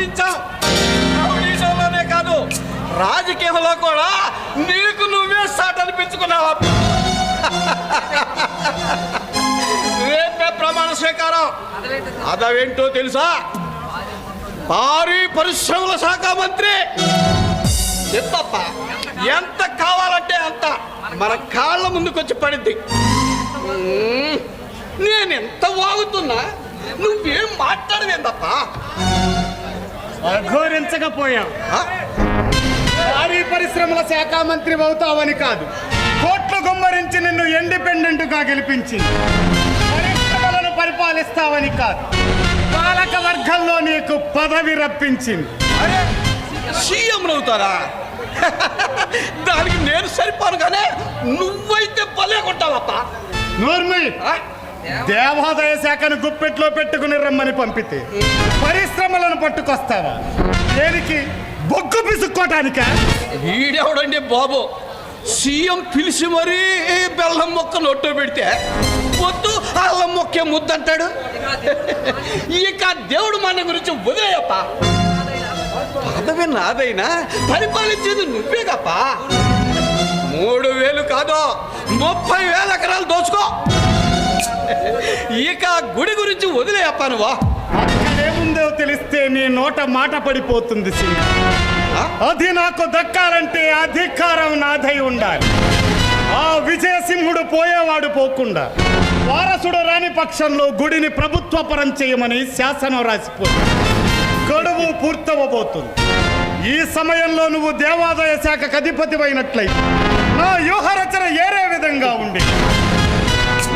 సాధించావు రౌడీజంలోనే కాదు రాజకీయంలో కూడా నీకు నువ్వే సాట్ అనిపించుకున్నావు? రేపే ప్రమాణ స్వీకారం? అదవేంటో తెలుసా? భారీ పరిశ్రమల శాఖ మంత్రి. ఎంతప్ప? ఎంత కావాలంటే అంత మన కాళ్ళ ముందుకొచ్చి పడింది. నేను ఎంత వాగుతున్నా? నువ్వేం మాట్లాడవేందప్ప? అఘోరించకపోయాం. భారీ పరిశ్రమల శాఖ మంత్రి అవుతావని కాదు. కోట్లు గుమ్మరించి నిన్ను ఇండిపెండెంట్గా గెలిపించింది. పరిశ్రమలను పరిపాలిస్తావని కాదు. పాలక వర్గంలో నీకు పదవి రప్పించింది. సీఎం అవుతారా దానికి నేను సరిపోను కానీ నువ్వైతే భలే కొట్టావప్ప. నోర్మల్? దేవాదాయ శాఖను గుప్పెట్లో పెట్టుకుని రమ్మని పంపితే పరిశ్రమలను పట్టుకొస్తావా? దేనికి? బొగ్గు పిసుక్కోటానికా? వీడెవడండి బాబు? సీఎం పిలిచి మరీ బెల్లం మొక్క నొట్టు పెడితే వద్దు అల్లం మొక్కే ముద్దంటాడు? ఇక దేవుడు మన గురించి వదిలేయప్ప. పదవి నాదైనా పరిపాలించేది నువ్వే తప్ప మూడు వేలు కాదు ముప్పై వేల ఎకరాలు దోచుకో. ఇక గుడి గురించి వదిలేయప్ప నువ్వా. అక్కడేముందో తెలిస్తే నీ నోట మాట పడిపోతుంది సింగ? అది నాకు దక్కాలంటే అధికారం నాదై ఉండాలి. ఆ విజయసింహుడు పోయేవాడు పోకుండా వారసుడు రాని పక్షంలో గుడిని ప్రభుత్వపరం చేయమని శాసనం రాసిపోతుంది. గడువు పూర్తవబోతుంది. ఈ సమయంలో నువ్వు దేవాదాయ శాఖకు అధిపతివైనట్లయితే నా వ్యూహరచన ఏరే విధంగా ఉండి.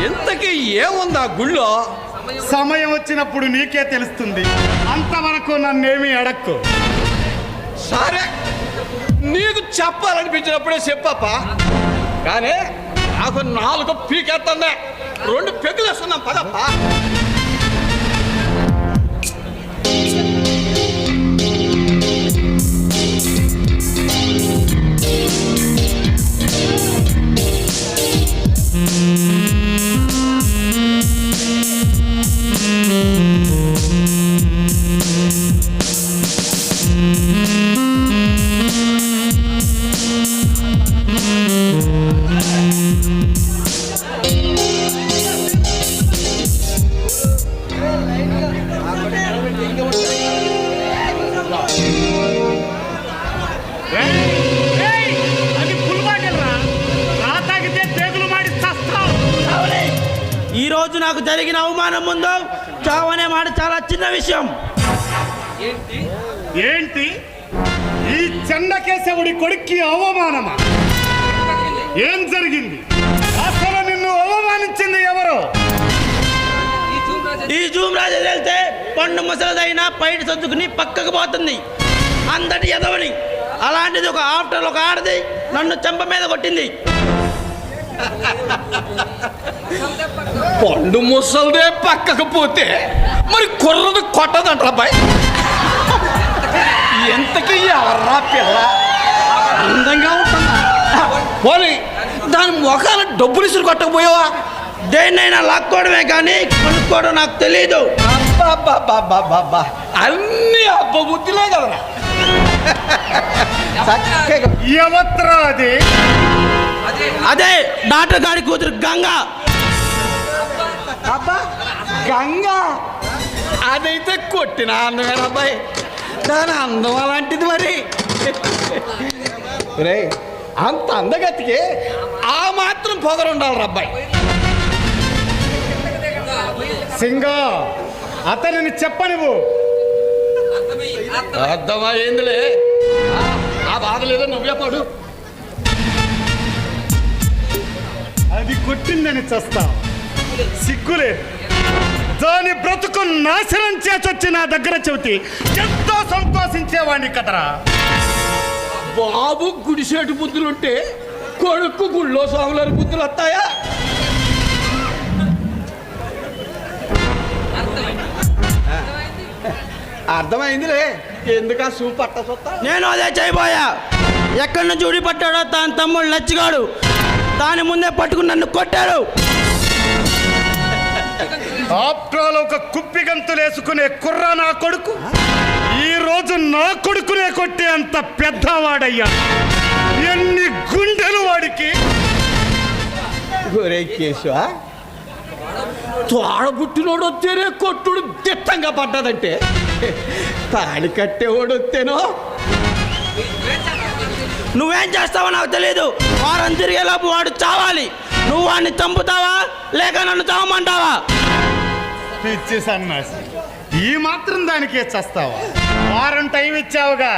ఇంతకీ ఏముందా గుళ్ళో? సమయం వచ్చినప్పుడు నీకే తెలుస్తుంది. అంతవరకు నన్నేమీ అడక్కు. సరే నీకు చెప్పాలనిపించినప్పుడే చెప్పప్ప కానీ నాకు నాలుగు పీకెత్తందే. రెండు పెగ్గులు వేస్తున్నాం పదప్ప. నాకు జరిగిన అవమానం ముందు చావనే మాట చాలా చిన్న విషయం. ఏంటి? ఈ చెండకేశవుడి కొడుక్కి అవమానమా? ఏం జరిగింది? అసలు నిన్ను అవమానించింది ఎవరు? ఈ జూమ్ రాజు వెళ్తే పండు ముసలదైనా పైన సర్దుకుని పక్కకు పోతుంది. అందటి ఎదవని అలాంటిది ఒక ఆఫ్టర్ ఒక ఆడది నన్ను చెంప మీద కొట్టింది. పండు ముసలిదే పక్కకు పోతే మరి కుర్రది కొట్టదంటారా బాయ్. ఎంతకీ ఎవర్రా పిల్ల? అందంగా ఉంటుందా? పోనీ దాని ముఖాన డబ్బులు ఇసురు కొట్టకపోయావా? దేన్నైనా లాక్కోవడమే కానీ కొనుక్కోవడం నాకు తెలియదు అబ్బా అన్ని అబ్బ బుద్ధిలే కదరా. చక్కగా ఎవత్రా అది డాక్టర్ గారి కూతురు గంగా. అబ్బా గంగ? అదైతే కొట్టిన అందమైన అబ్బాయి? దాని అందం అలాంటిది మరి. రే అంత అందగతికి ఆ మాత్రం పొగరు ఉండాలి అబ్బాయి. సింగ అతనిని చెప్పనివ్వు. అర్థమైందిలే ఆ- ఆ బాధ లేదో? నువ్వే పడు. అది కొట్టిందని చస్తావు సిగ్గులేదు దాని బ్రతుకు నాశనం చేసొచ్చి నా దగ్గర చెబితే ఎంతో సంతోషించేవాడిని కదరా. బాబు గుడిసేటు బుద్ధులుంటే కొడుకు గుళ్ళో స్వాములని బుద్ధులు వస్తాయా? అర్థమైందిలే. ఎందుకు ఆ సూప్ పట్ట సొత్తా నేను అదే చేయబోయా. ఎక్కడి నుంచి ఉడి పట్టాడో తన తమ్ముడు లచ్చిగాడు దాని ముందే పట్టుకుని నన్ను కొట్టాడు ఆఫ్టర్ ఆల్ ఒక కుప్పి గంతులేసుకునే కుర్ర నా కొడుకు. ఈ రోజు నా కొడుకునే కొట్టే అంత పెద్దవాడయ్యా. ఎన్ని గుండెలు వాడికి. కేశవ తోడబుట్టినోడు వస్తేనే కొట్టుడు దిట్టంగా పడ్డదంటే. తాళి కట్టేవాడు వస్తేనో? నువ్వేం చేస్తావో నాకు తెలియదు వారం తిరిగేలోపు వాడు చావాలి. నువ్వు వాడిని చంపుతావా? లేక నన్ను చావమంటావా? పిచ్చి సన్నాసి ఈ మాత్రం దానికే చస్తావా? వారం టైం ఇచ్చావుగా.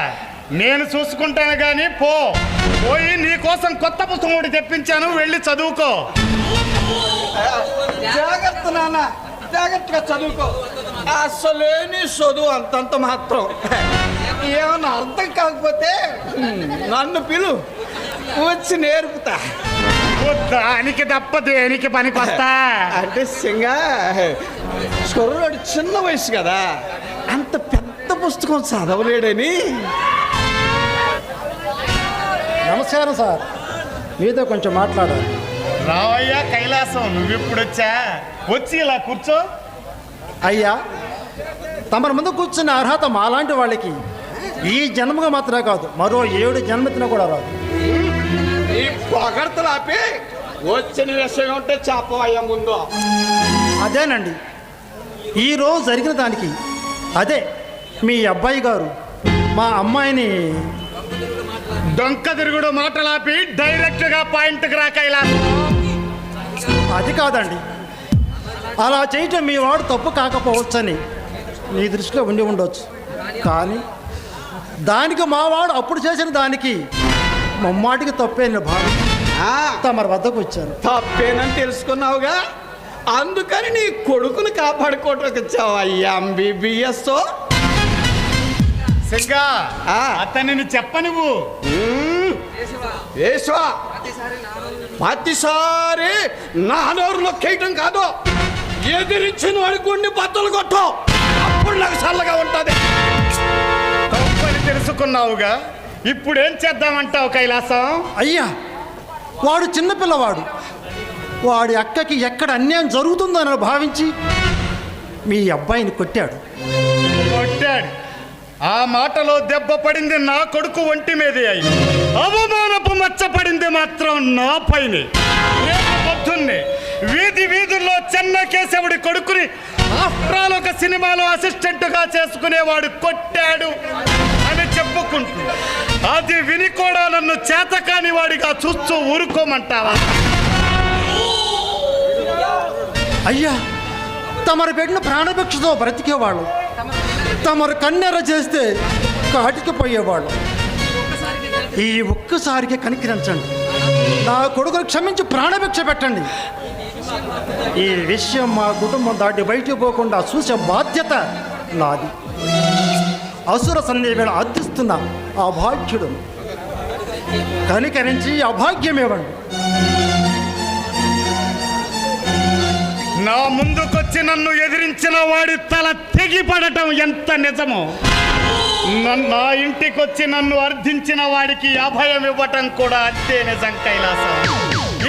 నేను చూసుకుంటాను కానీ పో. పోయి నీ కోసం కొత్త పుస్తకం ఒకటి తెప్పించాను వెళ్ళి చదువుకో. జాగ్రత్త నాన్న. జాగ్రత్తగా చదువుకో. అసలేని చదువు అంతంత మాత్రం. ఏమన్నా అర్థం కాకపోతే నన్ను పిలు. వచ్చి నేర్పుతా. దానికి తప్ప దేనికి పనికొస్తా? అంటే సింగా స్వరుడు చిన్న వయసు కదా. అంత పెద్ద పుస్తకం చదవలేడని. నమస్కారం సార్. మీతో కొంచెం మాట్లాడాలి. రావయ్యా కైలాసం నువ్వెప్పుడొచ్చా? వచ్చి ఇలా కూర్చో. అయ్యా తమరి ముందు కూర్చున్న అర్హత మాలాంటి వాళ్ళకి ఈ జన్మగా మాత్రమే కాదు మరో ఏడు జన్మతిన కూడా రాదు. ఈ పొగడతలు ఆపి వచ్చిన విషయం ఉంటే చెప్పవయ్యా ముందు. అదేనండి. ఈ రోజు జరిగిన దానికి అదే మీ అబ్బాయి గారు మా అమ్మాయిని డొంక తిరుగుడు మాటలాపి డైరెక్ట్గా పాయింట్ రా కైలాసం అది కాదండి. అలా చేయటం మీ వాడు తప్పు కాకపోవచ్చని మీ దృష్టిలో ఉండి ఉండొచ్చు. కానీ దానికి మా వాడు అప్పుడు చేసిన దానికి మమ్మాటికి తప్పేని భావం. ఆ, తమరి వద్దకు వచ్చాను. తప్పేనని తెలుసుకున్నావుగా? అందుకని నీ కొడుకుని కాపాడుకోవటానికి వచ్చావా ఎంబీబీఎస్ సింగా ఆ. అతనిని చెప్పనివ్వు. ఏశ్వా ప్రతిసారి నా నోరు నొక్కేయటం కాదు. ఎదిరించిన వాడి గుండె బద్దలు కొట్టు. అప్పుడు నాకు చల్లగా ఉంటుంది. తెలుసుకున్నావుగా ఇప్పుడేం చేద్దామంటావు కైలాసం? అయ్యా వాడు చిన్నపిల్లవాడు వాడి అక్కకి ఎక్కడ అన్యాయం జరుగుతుందని భావించి మీ అబ్బాయిని కొట్టాడు. కొట్టాడు. ఆ మాటలో దెబ్బ పడింది నా కొడుకు ఒంటి మీదే అయి అవమానపు మచ్చ పడింది మాత్రం నా పైనే. పొద్దున్నే వీధి వీధుల్లో చెన్న కేశవుడి కొడుకుని ఆఫ్టర్ ఆల్ ఒక సినిమాలో అసిస్టెంట్గా చేసుకునేవాడు కొట్టాడు. అని అది విని కూడా నన్ను చేతకాని వాడిగా చూస్తూ ఊరుకోమంటావా? అయ్యా తమరు పెట్టిన ప్రాణభిక్షతో బ్రతికేవాళ్ళు. తమరు కన్నెర చేస్తే కాటికి పోయేవాళ్ళు ఈ ఒక్కసారికి కనికరించండి. నా కొడుకును క్షమించి ప్రాణభిక్ష పెట్టండి. ఈ విషయం మా కుటుంబం దాటి బయటికి పోకుండా చూసే బాధ్యత నాది. అసుర సన్నివేళ అర్థిస్తున్న ఆ భాగ్యుడు. కనికరించి అభాగ్యం ఇవ్వండి నా ముందుకొచ్చి నన్ను ఎదిరించిన వాడి తల తెగిపడటం ఎంత నిజమో? నా ఇంటికొచ్చి నన్ను అర్థించిన వాడికి అభయం ఇవ్వటం కూడా అంతే నిజం కైలాసం.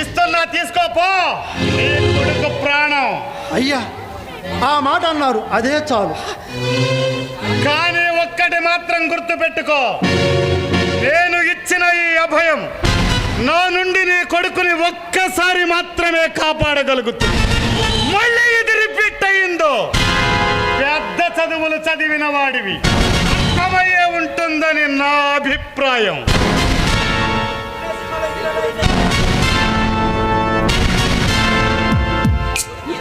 ఇస్తున్నా తీసుకోపో కొడుకు ప్రాణం. అయ్యా ఆ మాట అన్నారు. అదే చాలు. కానీ ఒక్కటి మాత్రం గుర్తుపెట్టుకో. నేను ఇచ్చిన ఈ అభయం నా నుండి నీ కొడుకుని ఒక్కసారి మాత్రమే కాపాడగలుగుతుంది మళ్ళీ ఇది రిపీట్ అయిందో పెద్ద చదువులు చదివిన వాడివి. అర్థమయ్యే ఉంటుందని నా అభిప్రాయం.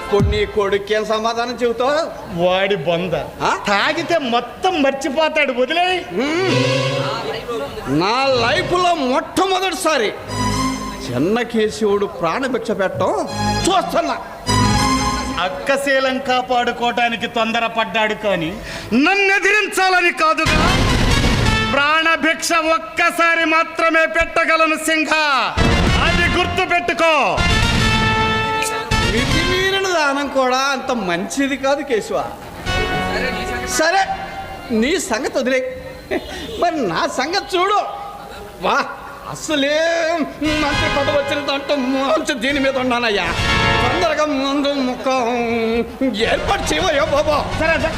ఇప్పుడు నీ కొడుకేం సమాధానం చెబుతావు? వాడి బొంద? తాగితే మొత్తం మర్చిపోతాడు వదిలే. నా లైఫ్లో మొట్టమొదటిసారి చిన్న కేశవుడు ప్రాణభిక్ష పెట్టడం చూస్తున్నా. అక్కశీలం కాపాడుకోవటానికి తొందరపడ్డాడు కానీ నన్ను ఎదిరించాలని కాదుగా ప్రాణభిక్ష ఒక్కసారి మాత్రమే పెట్టగలను సింహ. అది గుర్తు పెట్టుకో దానం కూడా అంత మంచిది కాదు కేశవ. సరే నీ సంగతి వదిలే. మరి నా సంగతి చూడు. వా అసలే మంత్రి పదవి వచ్చిన దాంట్లో మంచి దీని మీద ఉన్నానయ్యా. తొందరగా ముందు ముఖం ఏర్పాటు చేయవయ్యా బాబా. సరే సరే.